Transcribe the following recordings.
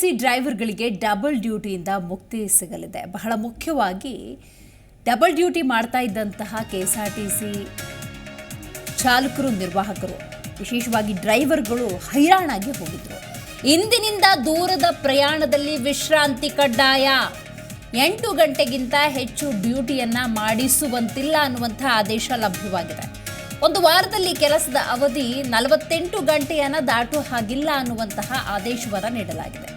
C ಡ್ರೈವರ್ಗಳಿಗೆ double ಡ್ಯೂಟಿಯಿಂದ ಮುಕ್ತಿ ಸಿಗಲಿದೆ. ಬಹಳ ಮುಖ್ಯವಾಗಿ ಡಬಲ್ ಡ್ಯೂಟಿ ಮಾಡ್ತಾ ಇದ್ದಂತಹ K S R T C ಚಾಲಕರು, ನಿರ್ವಾಹಕರು, ವಿಶೇಷವಾಗಿ ಡ್ರೈವರ್ಗಳು ಹೈರಾಣಾಗಿ ಹೋಗಿದ್ರು. ಇಂದಿನಿಂದ ದೂರದ ಪ್ರಯಾಣದಲ್ಲಿ ವಿಶ್ರಾಂತಿ ಕಡ್ಡಾಯ. ಎಂಟು ಗಂಟೆಗಿಂತ ಹೆಚ್ಚು ಡ್ಯೂಟಿಯನ್ನ ಮಾಡಿಸುವಂತಿಲ್ಲ ಅನ್ನುವಂಥ ಆದೇಶ ಲಭ್ಯವಾಗಿದೆ. ಒಂದು ವಾರದಲ್ಲಿ ಕೆಲಸದ ಅವಧಿ ನಲವತ್ತೆಂಟು ಗಂಟೆಯನ್ನು ದಾಟು ಹಾಗಿಲ್ಲ ಅನ್ನುವಂತಹ ಆದೇಶವನ್ನು ನೀಡಲಾಗಿದೆ.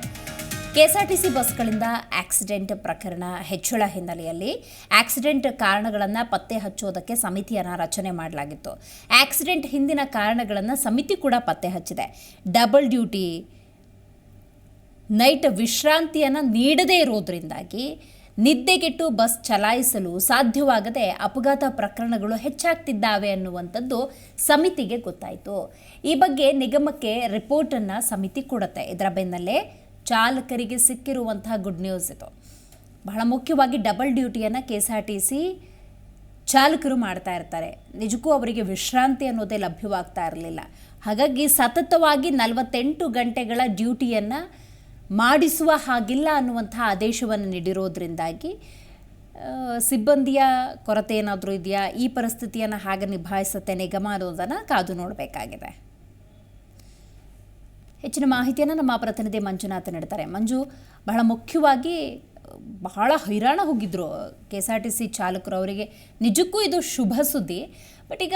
ಕೆಎಸ್ಆರ್ಟಿಸಿ ಬಸ್ಗಳಿಂದ ಆಕ್ಸಿಡೆಂಟ್ ಪ್ರಕರಣ ಹೆಚ್ಚಳ ಹಿನ್ನೆಲೆಯಲ್ಲಿ ಆಕ್ಸಿಡೆಂಟ್ ಕಾರಣಗಳನ್ನು ಪತ್ತೆ ಹಚ್ಚುವುದಕ್ಕೆ ಸಮಿತಿಯನ್ನು ರಚನೆ ಮಾಡಲಾಗಿತ್ತು. ಆಕ್ಸಿಡೆಂಟ್ ಹಿಂದಿನ ಕಾರಣಗಳನ್ನು ಸಮಿತಿ ಕೂಡ ಪತ್ತೆ ಹಚ್ಚಿದೆ. ಡಬಲ್ ಡ್ಯೂಟಿ ನೈಟ್ ವಿಶ್ರಾಂತಿಯನ್ನು ನೀಡದೇ ಇರೋದ್ರಿಂದಾಗಿ ನಿದ್ದೆಗೆಟ್ಟು ಬಸ್ ಚಲಾಯಿಸಲು ಸಾಧ್ಯವಾಗದೆ ಅಪಘಾತ ಪ್ರಕರಣಗಳು ಹೆಚ್ಚಾಗ್ತಿದ್ದಾವೆ ಅನ್ನುವಂಥದ್ದು ಸಮಿತಿಗೆ ಗೊತ್ತಾಯಿತು. ಈ ಬಗ್ಗೆ ನಿಗಮಕ್ಕೆ ರಿಪೋರ್ಟನ್ನು ಸಮಿತಿ ಕೊಡುತ್ತೆ. ಇದರ ಬೆನ್ನಲ್ಲೇ ಚಾಲಕರಿಗೆ ಸಿಕ್ಕಿರುವಂತಹ ಗುಡ್ ನ್ಯೂಸ್ ಇದು. ಬಹಳ ಮುಖ್ಯವಾಗಿ double ಡ್ಯೂಟಿಯನ್ನು K S R T C ಚಾಲಕರು ಮಾಡ್ತಾ ಇರ್ತಾರೆ. ನಿಜಕ್ಕೂ ಅವರಿಗೆ ವಿಶ್ರಾಂತಿ ಅನ್ನೋದೇ ಲಭ್ಯವಾಗ್ತಾ ಇರಲಿಲ್ಲ. ಹಾಗಾಗಿ ಸತತವಾಗಿ ನಲವತ್ತೆಂಟು ಗಂಟೆಗಳ ಡ್ಯೂಟಿಯನ್ನು ಮಾಡಿಸುವ ಹಾಗಿಲ್ಲ ಅನ್ನುವಂಥ ಆದೇಶವನ್ನು ನೀಡಿರೋದ್ರಿಂದಾಗಿ ಸಿಬ್ಬಂದಿಯ ಕೊರತೆ ಏನಾದರೂ ಇದೆಯಾ? ಈ ಪರಿಸ್ಥಿತಿಯನ್ನು ಹಾಗೆ ನಿಭಾಯಿಸುತ್ತೆ, ನಿಗಮ ಅನ್ನೋದನ್ನು ಕಾದು ನೋಡಬೇಕಾಗಿದೆ. ಹೆಚ್ಚಿನ ಮಾಹಿತಿಯನ್ನು ನಮ್ಮ ಪ್ರತಿನಿಧಿ ಮಂಜುನಾಥ್ ನೀಡ್ತಾರೆ. ಮಂಜು, ಬಹಳ ಮುಖ್ಯವಾಗಿ, ಬಹಳ ಹೈರಾಣ ಹೋಗಿದ್ರು K S R T C ಚಾಲಕರು ಅವರಿಗೆ. ನಿಜಕ್ಕೂ ಇದು ಶುಭ ಸುದ್ದಿ. ಬಟ್ ಈಗ,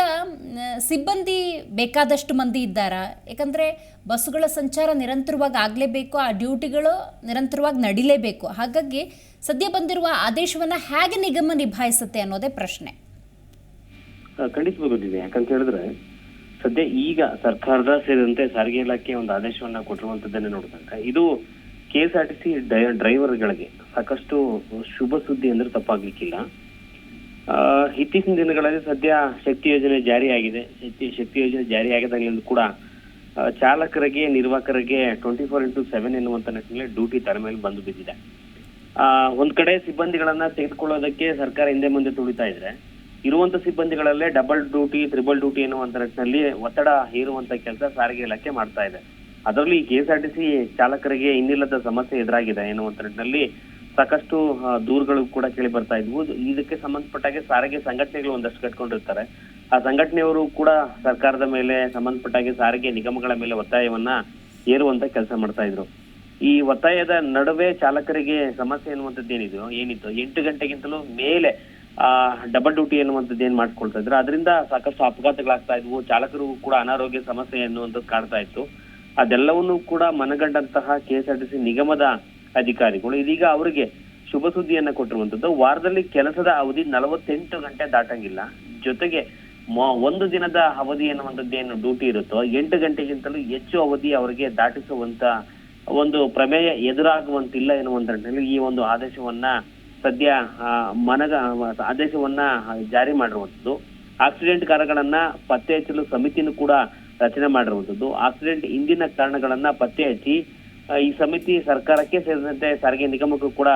ಸಿಬ್ಬಂದಿ ಬೇಕಾದಷ್ಟು ಮಂದಿ ಇದ್ದಾರಾ? ಯಾಕಂದರೆ, ಬಸ್ಸುಗಳ ಸಂಚಾರ ನಿರಂತರವಾಗಿ ಆಗಲೇಬೇಕು, ಆ ಡ್ಯೂಟಿಗಳು ನಿರಂತರವಾಗಿ ನಡಿಲೇಬೇಕು. ಹಾಗಾಗಿ, ಸದ್ಯ ಬಂದಿರುವ ಆದೇಶವನ್ನು ಹೇಗೆ ನಿಗಮ ನಿಭಾಯಿಸುತ್ತೆ ಅನ್ನೋದೇ ಪ್ರಶ್ನೆ. ಖಂಡಿತವಾಗಿದೆ ಯಾಕಂತ ಹೇಳಿದ್ರೆ ಸದ್ಯ ಈಗ ಸರ್ಕಾರದ ಸೇರಿದಂತೆ ಸಾರಿಗೆ ಇಲಾಖೆ ಒಂದು ಆದೇಶವನ್ನ ಕೊಟ್ಟಿರುವಂತದ್ದನ್ನೇ ನೋಡಿದಾಗ ಇದು K S R T C ಡ್ರೈವರ್ಗಳಿಗೆ ಸಾಕಷ್ಟು ಶುಭ ಸುದ್ದಿ ಅಂದ್ರೆ ತಪ್ಪಾಗ್ಲಿಕ್ಕಿಲ್ಲ. ಇತ್ತೀಚಿನ ದಿನಗಳಲ್ಲಿ ಸದ್ಯ ಶಕ್ತಿ ಯೋಜನೆ ಜಾರಿಯಾಗಿದೆ. ಶಕ್ತಿ ಶಕ್ತಿ ಯೋಜನೆ ಜಾರಿಯಾಗದಾಗಲಿಂದ ಕೂಡ ಚಾಲಕರಿಗೆ, ನಿರ್ವಾಹಕರಿಗೆ ಟ್ವೆಂಟಿ ಫೋರ್ ಇಂಟು ಸೆವೆನ್ ಎನ್ನುವಂತ ನಿಟ್ಟಿನಲ್ಲಿ ಡ್ಯೂಟಿ ತಲೆ ಮೇಲೆ ಬಂದು ಬಿದ್ದಿದೆ. ಒಂದ್ ಕಡೆ ಸಿಬ್ಬಂದಿಗಳನ್ನ ತೆಗೆದುಕೊಳ್ಳೋದಕ್ಕೆ ಸರ್ಕಾರ ಹಿಂದೆ ಮುಂದೆ ತುಳಿತಾ ಇದ್ರೆ ಇರುವಂತ ಸಿಬ್ಬಂದಿಗಳಲ್ಲೇ ಡಬಲ್ ಡ್ಯೂಟಿ ತ್ರಿಬಲ್ ಡ್ಯೂಟಿ ಎನ್ನುವಂತ ನಿಟ್ಟಿನಲ್ಲಿ ಒತ್ತಡ ಹೇರುವಂತ ಕೆಲಸ ಸಾರಿಗೆ ಇಲಾಖೆ ಮಾಡ್ತಾ ಇದೆ. ಅದರಲ್ಲಿ K S R T C ಚಾಲಕರಿಗೆ ಇನ್ನಿಲ್ಲದ ಸಮಸ್ಯೆ ಎದುರಾಗಿದೆ ಎನ್ನುವಂತ ನಿಟ್ಟಿನಲ್ಲಿ ಸಾಕಷ್ಟು ದೂರುಗಳು ಕೂಡ ಕೇಳಿ ಬರ್ತಾ ಇದ್ವು. ಇದಕ್ಕೆ ಸಂಬಂಧಪಟ್ಟಾಗೆ ಸಾರಿಗೆ ಸಂಘಟನೆಗಳು ಒಂದಷ್ಟು ಕಟ್ಕೊಂಡಿರ್ತಾರೆ. ಆ ಸಂಘಟನೆಯವರು ಕೂಡ ಸರ್ಕಾರದ ಮೇಲೆ ಸಂಬಂಧಪಟ್ಟಾಗೆ ಸಾರಿಗೆ ನಿಗಮಗಳ ಮೇಲೆ ಒತ್ತಾಯವನ್ನ ಏರುವಂತ ಕೆಲಸ ಮಾಡ್ತಾ ಇದ್ರು. ಈ ಒತ್ತಾಯದ ನಡುವೆ ಚಾಲಕರಿಗೆ ಸಮಸ್ಯೆ ಎನ್ನುವಂಥದ್ದು ಏನಿದೆಯೋ ಏನಿತ್ತು, ಎಂಟು ಗಂಟೆಗಿಂತಲೂ ಮೇಲೆ ಡಬಲ್ ಡ್ಯೂಟಿ ಎನ್ನುವಂಥದ್ದು ಏನ್ ಮಾಡ್ಕೊಳ್ತಾ ಇದ್ರು. ಅದರಿಂದ ಸಾಕಷ್ಟು ಅಪಘಾತಗಳಾಗ್ತಾ ಇದ್ವು. ಚಾಲಕರು ಕೂಡ ಅನಾರೋಗ್ಯ ಸಮಸ್ಯೆ ಅನ್ನುವಂಥದ್ದು ಕಾಡ್ತಾ ಇತ್ತು. ಅದೆಲ್ಲವನ್ನೂ ಕೂಡ ಮನಗಂಡಂತಹ K S R T C ನಿಗಮದ ಅಧಿಕಾರಿಗಳು ಇದೀಗ ಅವರಿಗೆ ಶುಭ ಸುದ್ದಿಯನ್ನ ಕೊಟ್ಟಿರುವಂತದ್ದು ವಾರದಲ್ಲಿ ಕೆಲಸದ ಅವಧಿ ನಲವತ್ತೆಂಟು ಗಂಟೆ ದಾಟಂಗಿಲ್ಲ. ಜೊತೆಗೆ ಒಂದು ದಿನದ ಅವಧಿ ಎನ್ನುವಂಥದ್ದು ಏನು ಡ್ಯೂಟಿ ಇರುತ್ತೋ, ಎಂಟು ಗಂಟೆಗಿಂತಲೂ ಹೆಚ್ಚು ಅವಧಿ ಅವರಿಗೆ ದಾಟಿಸುವಂತ ಒಂದು ಪ್ರಮೇಯ ಎದುರಾಗುವಂತಿಲ್ಲ ಎನ್ನುವಂತ ಈ ಒಂದು ಆದೇಶವನ್ನ ಸದ್ಯ ಮನಗ, ಆದೇಶವನ್ನ ಜಾರಿ ಮಾಡಿರುವಂಥದ್ದು. ಆಕ್ಸಿಡೆಂಟ್ ಕಾರಣಗಳನ್ನ ಪತ್ತೆ ಹಚ್ಚಲು ಸಮಿತಿನೂ ಕೂಡ ರಚನೆ ಮಾಡಿರುವಂಥದ್ದು. ಆಕ್ಸಿಡೆಂಟ್ ಹಿಂದಿನ ಕಾರಣಗಳನ್ನ ಪತ್ತೆ ಹಚ್ಚಿ ಈ ಸಮಿತಿ ಸರ್ಕಾರಕ್ಕೆ ಸೇರಿದಂತೆ ಸಾರಿಗೆ ನಿಗಮಕ್ಕೂ ಕೂಡ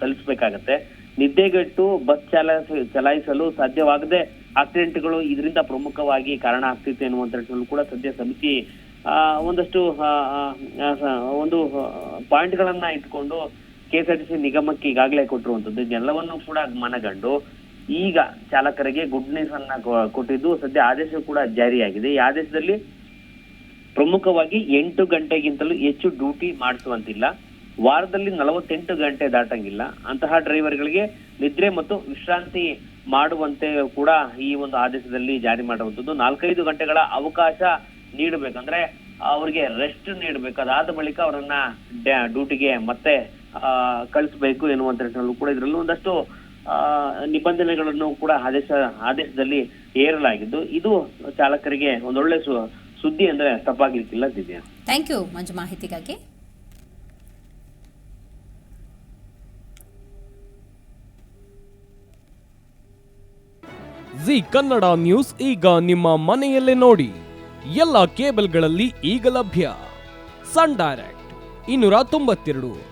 ಸಲ್ಲಿಸಬೇಕಾಗತ್ತೆ. ನಿದ್ದೆಗೆಟ್ಟು ಬಸ್ ಚಾಲ ಚಲಾಯಿಸಲು ಸಾಧ್ಯವಾಗದೆ ಆಕ್ಸಿಡೆಂಟ್ಗಳು ಇದರಿಂದ ಪ್ರಮುಖವಾಗಿ ಕಾರಣ ಆಗ್ತಿತ್ತು ಎನ್ನುವಂತ ಕೂಡ ಸದ್ಯ ಸಮಿತಿ ಒಂದಷ್ಟು ಒಂದು ಪಾಯಿಂಟ್ಗಳನ್ನ ಇಟ್ಕೊಂಡು K S R T C ನಿಗಮಕ್ಕೆ ಈಗಾಗಲೇ ಕೊಟ್ಟಿರುವಂತದ್ದು ಇದೆಲ್ಲವನ್ನು ಕೂಡ ಮನಗಂಡು ಈಗ ಚಾಲಕರಿಗೆ ಗುಡ್ ನ್ಯೂಸ್ ಅನ್ನ ಕೊಟ್ಟಿದ್ದು, ಸದ್ಯ ಆದೇಶ ಕೂಡ ಜಾರಿಯಾಗಿದೆ. ಈ ಆದೇಶದಲ್ಲಿ ಪ್ರಮುಖವಾಗಿ ಎಂಟು ಗಂಟೆಗಿಂತಲೂ ಹೆಚ್ಚು ಡ್ಯೂಟಿ ಮಾಡಿಸುವಂತಿಲ್ಲ. ವಾರದಲ್ಲಿ ನಲವತ್ತೆಂಟು ಗಂಟೆ ದಾಟಂಗಿಲ್ಲ. ಅಂತಹ ಡ್ರೈವರ್ಗಳಿಗೆ ನಿದ್ರೆ ಮತ್ತು ವಿಶ್ರಾಂತಿ ಮಾಡುವಂತೆ ಕೂಡ ಈ ಒಂದು ಆದೇಶದಲ್ಲಿ ಜಾರಿ ಮಾಡುವಂಥದ್ದು ನಾಲ್ಕೈದು ಗಂಟೆಗಳ ಅವಕಾಶ ನೀಡಬೇಕಂದ್ರೆ ಅವರಿಗೆ ರೆಸ್ಟ್ ನೀಡಬೇಕು. ಅದಾದ ಬಳಿಕ ಅವರನ್ನ ಡ್ಯಾ- ಡ್ಯೂಟಿಗೆ ಮತ್ತೆ ಕಳಿಸ್ಬೇಕು ಎನ್ನುವಂತ ನಿಟ್ಟಿನಲ್ಲೂ ಕೂಡ ಇದರಲ್ಲಿ ಒಂದಷ್ಟು ಆ, ನಿಬಂಧನೆಗಳನ್ನು ಕೂಡ ಆದೇಶ ಆದೇಶದಲ್ಲಿ ಹೇರಲಾಗಿದ್ದು ಇದು ಚಾಲಕರಿಗೆ ಒಂದೊಳ್ಳೆ ಸುದ್ದಿ ಅಂದ್ರೆ ತಪ್ಪಾಗಿರ್ತಿಲ್ಲ ದಿವ್ಯಾ. ಥ್ಯಾಂಕ್ ಯು ಮಂಜು ಮಾಹಿತಿಗಾಗಿ. ಜಿ ಕನ್ನಡ ನ್ಯೂಸ್ ಈಗ ನಿಮ್ಮ ಮನೆಯಲ್ಲೇ ನೋಡಿ. ಎಲ್ಲ ಕೇಬಲ್ಗಳಲ್ಲಿ ಈಗ ಲಭ್ಯ. ಸನ್ ಡೈರೆಕ್ಟ್ ಇನ್ನೂರ ತೊಂಬತ್ತೆರಡು.